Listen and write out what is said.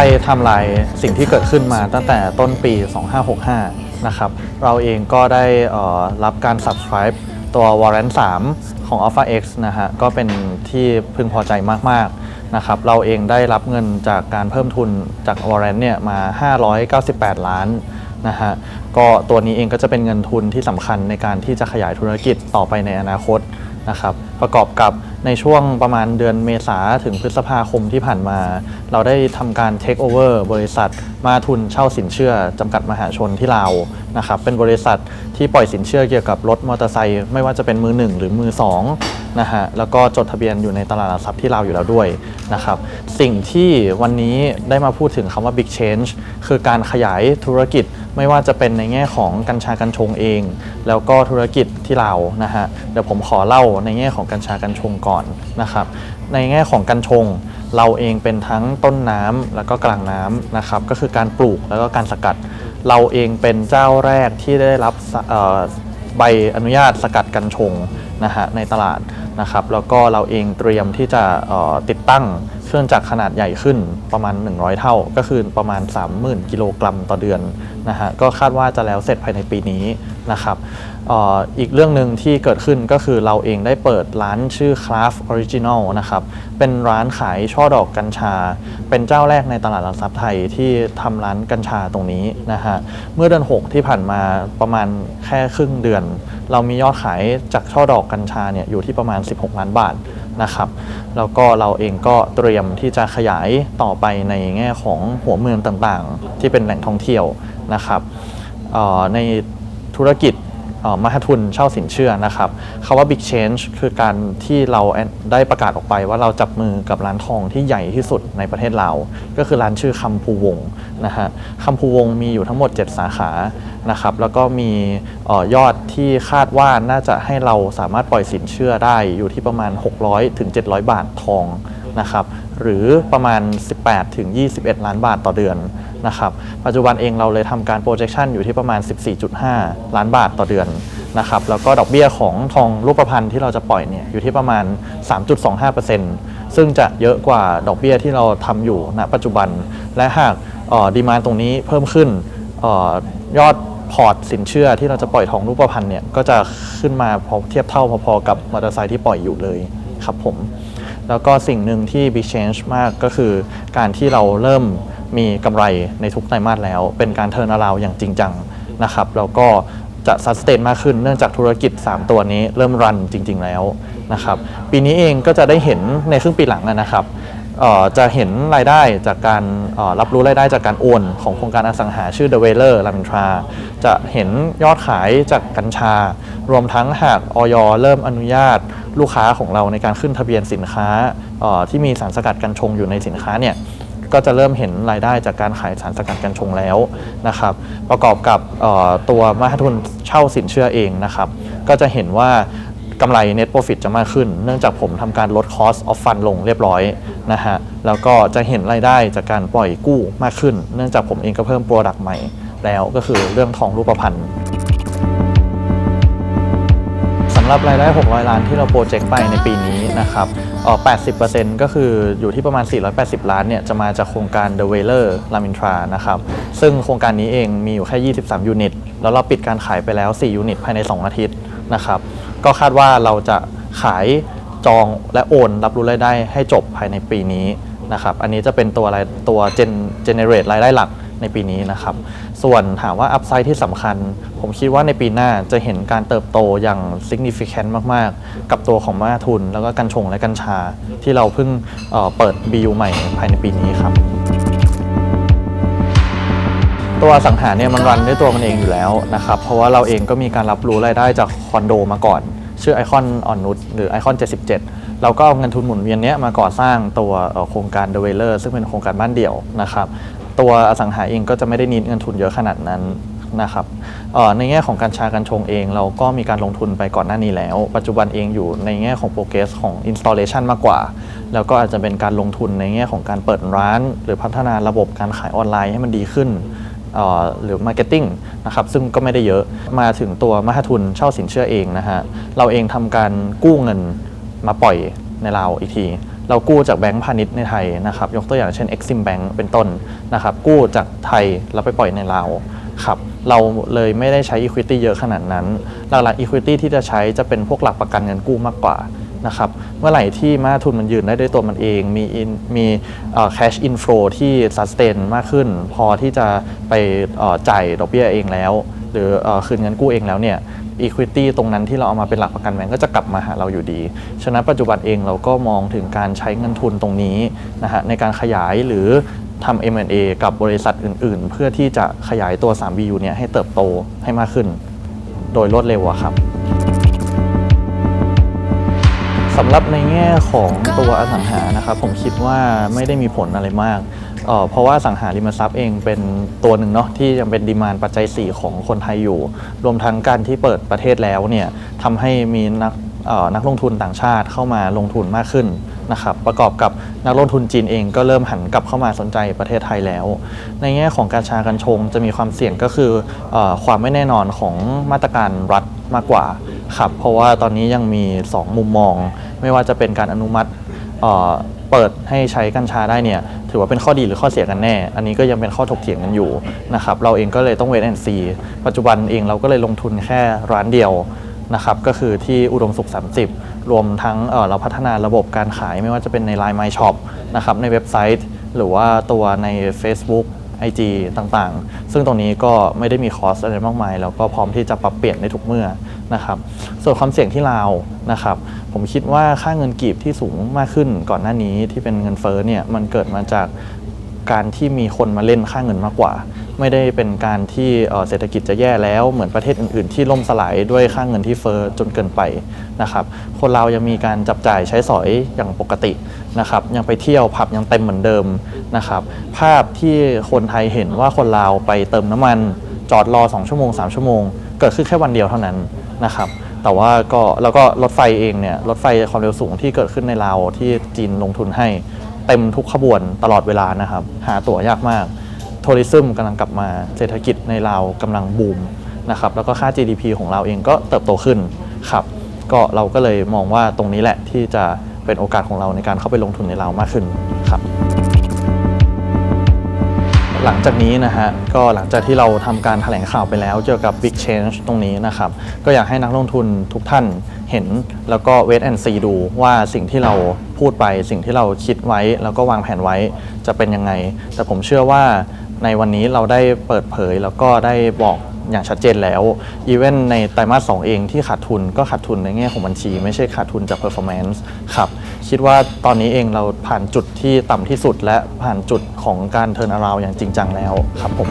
ล่ไทม์ไลน์สิ่งที่เกิดขึ้นมาตั้งแต่ต้นปี 2565 นะครับ เราเองก็ได้รับการ subscribe ตัว Warrant 3 ของ Alpha X นะฮะ ก็เป็นที่พึงพอใจมาก ๆ นะครับ เราเองได้รับเงินจากการเพิ่มทุนจาก Warrant เนี่ยมา 598 ล้านนะฮะ ก็ตัวนี้เองก็จะเป็นเงินทุนที่สำคัญในการที่จะขยายธุรกิจต่อไปในอนาคต นะครับประกอบกับในช่วงประมาณเดือนเมษาถึงพฤษภาคมที่ผ่านมา เราได้ทำการเทคโอเวอร์บริษัทมาทุนเช่าสินเชื่อจำกัดมหาชนที่ลาวนะครับเป็นบริษัทที่ปล่อยสินเชื่อเกี่ยวกับรถมอเตอร์ไซค์ไม่ว่าจะเป็นมือหนึ่งหรือมือสอง นะฮะแล้วก็จดทะเบียนอยู่ในตลาดหลักทรัพย์ที่ลาวอยู่แล้วด้วยนะครับสิ่งที่วันนี้ได้มาพูดถึงคำว่า big change คือการขยายธุรกิจไม่ว่าจะเป็นในแง่ของกัญชากัญชงเอง แล้วก็ธุรกิจที่เรานะฮะเดี๋ยวผมขอเล่าในแง่ของกัญชากัญชงก่อนนะครับในแง่ของกัญชงเราเองเป็นทั้งต้นน้ำแล้วก็กลางน้ำนะครับก็คือการปลูกแล้วก็การสกัด เราเองเป็นเจ้าแรกที่ได้รับใบอนุญาตสกัดกัญชงนะฮะในตลาด นะครับ แล้วก็เราเองเตรียมที่จะติดตั้งเครื่องจักรขนาดใหญ่ขึ้นประมาณ 100 เท่า ก็คือประมาณ 30,000 กิโลกรัมต่อเดือนนะฮะก็คาดว่าจะแล้วเสร็จภายในปีนี้นะครับ อีกเรื่องหนึ่งที่เกิดขึ้นก็คือเราเองได้เปิดร้านชื่อ Craft Original นะครับ เป็นร้านขายช่อดอกกัญชา เป็นเจ้าแรกในตลาดหลักทรัพย์ไทยที่ทำร้านกัญชาตรงนี้นะฮะ เมื่อเดือน 6 ที่ผ่านมาประมาณแค่ครึ่งเดือน เรามียอดขายจากช่อดอกกัญชาเนี่ยอยู่ที่ประมาณ 16 ล้านบาทนะครับ แล้วก็เราเองก็เตรียมที่จะขยายต่อไปในแง่ของหัวเมืองต่างๆ ที่เป็นแหล่งท่องเที่ยวนะครับในธุรกิจ มหาทุนเช่าสินเชื่อนะครับคาว่า Big Change คือการที่เราได้ประกาศออกไปว่าเราจับมือกับร้านทองที่ใหญ่ที่สุดในประเทศลาก็คือร้านชื่อคำภูวงศ์นะฮะคำภูวงศ์มีอยู่ทั้งหมด 7 สาขานะครับแล้วก็มียอดที่คาดว่าน่าจะให้เราสามารถปล่อยสินเชื่อได้อยู่ที่ประมาณ 600ถึง700 บาททองนะครับ หรือประมาณ 18ถึง21 ล้านบาทต่อเดือนนะครับปัจจุบันเองเราเลยทำการ projection อยู่ที่ประมาณ 14.5 ล้านบาทต่อเดือนนะครับแล้วก็ดอกเบี้ยของทองรูปพรรณที่เราจะปล่อยเนี่ยอยู่ที่ประมาณ 3.25%ซึ่งจะเยอะกว่าดอกเบี้ยที่เราทำอยู่ณปัจจุบัน และหากดีมานตรงนี้เพิ่มขึ้นออยอดพอร์ตสินเชื่อที่เราจะปล่อยทองรูปพรรณเนี่ยก็จะขึ้นมาพอเทียบเท่าพอๆกับมอเตอร์ไซค์ที่ปล่อยอยู่เลยครับผม แล้วก็สิ่งหนึ่งที่ Big Change มากก็คือ การที่เราเริ่มมีกำไรในทุกไตรมาสแล้ว เป็นการเทิร์นาราวอย่างจริงจังนะครับแล้วก็จะซัสเตนมากขึ้นเนื่องจากธุรกิจ 3 ตัวนี้เริ่มรันจริง ๆ แล้วนะครับปีนี้เองก็จะได้เห็นในครึ่งปีหลังนะครับ จะเห็นรายได้จากการรับรู้รายได้จากการโอนของโครงการอสังหาชื่อ The w a l e r ลามินทรา จะเห็นยอดขายจากกัญชา รวมทั้งหากออยเริ่มอนุญาตลูกค้าของเราในการขึ้นทะเบียนสินค้าที่มีสารสกัดกัญชงอยู่ในสินค้าเนี่ยก็จะเริ่มเห็นรายได้จากการขายสารสกัดกัญชงแล้วนะครับ ประกอบกับตัวมหาทุนเช่าสินเชื่อเองนะครับ ก็จะเห็นว่า กำไร net profit จะมากขึ้น เนื่องจากผมทำการลด cost of fund ลงเรียบร้อยนะฮะแล้วก็จะเห็นรายได้จากการปล่อยกู้มากขึ้น เนื่องจากผมเองก็เพิ่ม product ใหม่ แล้วก็คือเรื่องทองรูปพรรณสำหรับรายได้ 600 ล้านที่เราโปรเจกต์ไปในปีนี้นะครับเอ่อ80%ก็คืออยู่ที่ประมาณ 480 ล้านเนี่ยจะมาจากโครงการ The w a l e r ลามินทรานะครับซึ่งโครงการนี้เองมีอยู่แค่ 23 ยูนิต แล้วเราปิดการขายไปแล้ว 4 ยูนิตภายใน 2 อาทิตย์นะครับ ก็คาดว่าเราจะขายจองและโอนรับรู้รายได้ให้จบภายในปีนี้นะครับ อันนี้จะเป็นตัวรายตัวเจนเจเนเรตรายได้หลักในปีนี้นะครับ ส่วนถามว่าอัพไซด์ที่สำคัญ ผมคิดว่าในปีหน้าจะเห็นการเติบโตอย่าง significant มาก ๆ กับตัวของมาทุน แล้วก็กัญชงและกัญชา ที่เราเพิ่งเเปิด BU ใหม่ภายในปีนี้ครับ ตัวสังหารเนี่ยมันรันด้วยตัวมันเองอยู่แล้วนะครับ เพราะว่าเราเองก็มีการรับรู้รายได้จากคอนโดมาก่อน ชื่อไอคอนอ่อนนุชหรือไอคอน 77 เราก็เอาเงินทุนหมุนเวียนเนี้ยมาก่อสร้างตัวโครงการ The w a l e r ซึ่งเป็นโครงการบ้านเดี่ยวนะครับ ตัวอสังหาเองก็จะไม่ได้นิดเงินทุนเยอะขนาดนั้นนะครับในแง่ของการชากัญชงเอง เราก็มีการลงทุนไปก่อนหน้านี้แล้ว ปัจจุบันเองอยู่ในแง่ของโปรเกรสของ installation มากกว่า แล้วก็อาจจะเป็นการลงทุนในแง่ของการเปิดร้าน หรือพัฒนาระบบการขายออนไลน์ให้มันดีขึ้น หรือ Marketing นะครับซึ่งก็ไม่ได้เยอะมาถึงตัวมหาทุนเช่าสินเชื่อเองนะฮะเราเองทำการกู้เงินมาปล่อยในเราวอีกที เรากู้จากแบงก์พาณิชย์ในไทยนะครับยกตัวอย่างเช่น Exim Bank เป็นต้นนะครับกู้จากไทยแล้วไปปล่อยในลาวครับเราเลยไม่ได้ใช้ Equity เยอะขนาดนั้น หลักๆ Equity ที่จะใช้จะเป็นพวกหลักประกันเงินกู้มากกว่า นะครับ เมื่อไหร่ที่มาทุนมันยืนได้ด้วยตัวมันเอง มีมีเอ่อ cash inflow ที่ sustain มากขึ้น พอที่จะไปจ่ายดอกเบี้ยเองแล้ว หรืออคืนเงินกู้เองแล้วเนี่ย Equity ตรงนั้นที่เราเอามาเป็นหลักประกันแบงก์ก็จะกลับมาหาเราอยู่ดี ฉะนั้นปัจจุบันเองเราก็มองถึงการใช้เงินทุนตรงนี้นะฮะในการขยายหรือทำ M&A กับบริษัทอื่นๆ เพื่อที่จะขยายตัว 3BU เนี่ยให้เติบโตให้มากขึ้น โดยรวดเร็วครับ รับในแง่ของตัวอสังหานะครับผมคิดว่าไม่ได้มีผลอะไรมากเเพราะว่าสังหาริมทรัพย์เองเป็นตัวหนึ่งเนาะที่ยังเป็นดีมานปัจจัย 4 ของคนไทยอยู่ รวมทั้งการที่เปิดประเทศแล้วเนี่ยทำให้มีนักนักลงทุนต่างชาติเข้ามาลงทุนมากขึ้นนะครับประกอบกับนักลงทุนจีนเองก็เริ่มหันกลับเข้ามาสนใจประเทศไทยแล้ว ในแง่ของการชากัญชงจะมีความเสี่ยงก็คือเออความไม่แน่นอนของมาตรการรัฐมากกว่าครับเพราะว่าตอนนี้ยังมี 2 มุมมอง ไม่ว่าจะเป็นการอนุมัติเเปิดให้ใช้กัญชาได้เนี่ยถือว่าเป็นข้อดีหรือข้อเสียกันแน่ อันนี้ก็ยังเป็นข้อถกเถียงกันอยู่นะครับเราเองก็เลยต้องเวทแอนซีปัจจุบันเองเราก็เลยลงทุนแค่ร้านเดียวนะครับก็คือที่อุดมสุข 30 รวมทั้งเเราพัฒนาระบบการขายไม่ว่าจะเป็นใน Line My Shop นะครับในเว็บไซต์ หรือว่าตัวใน Facebook IG ต่างๆ ซึ่งตรงนี้ก็ไม่ได้มีคอสอะไรมากมาย แล้วก็พร้อมที่จะปรับเปลี่ยนในทุกเมื่อ นะครับ ส่วนความเสี่ยงที่ลาวนะครับ ผมคิดว่าค่าเงินกีบที่สูงมากขึ้นก่อนหน้านี้ที่เป็นเงินเฟ้อเนี่ยมันเกิดมาจากการที่มีคนมาเล่นค่าเงินมากกว่า ไม่ได้เป็นการที่เศรษฐกิจจะแย่แล้วเหมือนประเทศอื่นๆ ที่ล่มสลายด้วยค่าเงินที่เฟ้อจนเกินไปนะครับคนเรายังมีการจับจ่ายใช้สอยอย่างปกตินะครับยังไปเที่ยวผับยังเต็มเหมือนเดิมนะครับภาพที่คนไทยเห็นว่าคนลาวไปเติมน้ำมันจอดรอ 2 ชั่วโมง 3 ชั่วโมง เกิดขึ้นแค่วันเดียวเท่านั้น นะครับ แต่ว่าก็แล้วก็รถไฟเองเนี่ยรถไฟความเร็วสูงที่เกิดขึ้นในลาวที่จีนลงทุนให้เต็มทุกขบวนตลอดเวลานะครับ หาตั๋วยากมากทัวริซึมกำลังกลับมาเศรษฐกิจในลาวกำลังบูมนะครับแล้วก็ค่า GDP ของเราเองก็เติบโตขึ้นครับก็เราก็เลยมองว่าตรงนี้แหละที่จะเป็นโอกาสของเราในการเข้าไปลงทุนในลาวมากขึ้น ลังจากนี้นะฮะก็หลังจากที่เราทำการแถลงข่าวไปแล้วเกี่ยวกับ Big Change ตรงนี้นะครับก็อยากให้นักลงทุนทุกท่านเห็นแล้วก็เวทแอนซีดูว่าสิ่งที่เราพูดไปสิ่งที่เราคิดไว้ แล้วก็วางแผนไว้จะเป็นยังไง แต่ผมเชื่อว่าในวันนี้เราได้เปิดเผยแล้วก็ได้บอกอย่างชัดเจนแล้ว อีเวนในไตรมาส2เองที่ขาดทุนก็ขาดทุนในแง่ของบัญชี ไม่ใช่ขาดทุนจาก performance ครับ คิดว่าตอนนี้เองเราผ่านจุดที่ต่ำที่สุด และผ่านจุดของการเทิร์นอาราวอย่างจริงจังแล้วครับผม